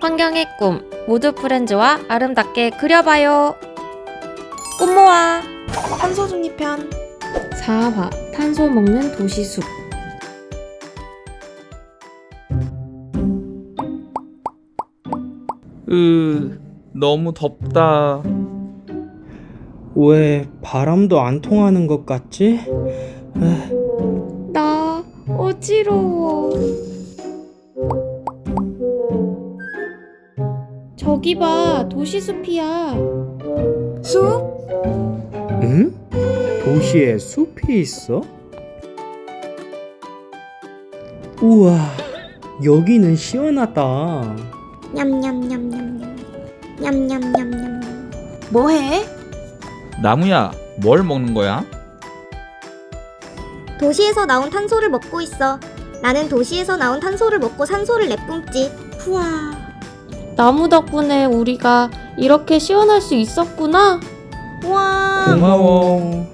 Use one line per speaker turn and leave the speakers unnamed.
환경의 꿈 모두 프렌즈와 아름답게 그려봐요. 꽃모아
탄소 중립편
4화 탄소 먹는 도시숲
으, 너무 덥다.
왜 바람도 안 통하는 것 같지?
나 어지러워. 저기 봐 도시숲이야.
숲?
응? 도시에 숲이 있어? 우와, 여기는 시원하다.
냠냠냠냠냠 냠냠냠냠
뭐해?
나무야, 뭘 먹는 거야?
도시에서 나온 탄소를 먹고 있어 나는 도시에서 나온 탄소를 먹고 산소를 내뿜지
후아
나무 덕분에 우리가 이렇게 시원할 수 있었구나.
우와
고마워.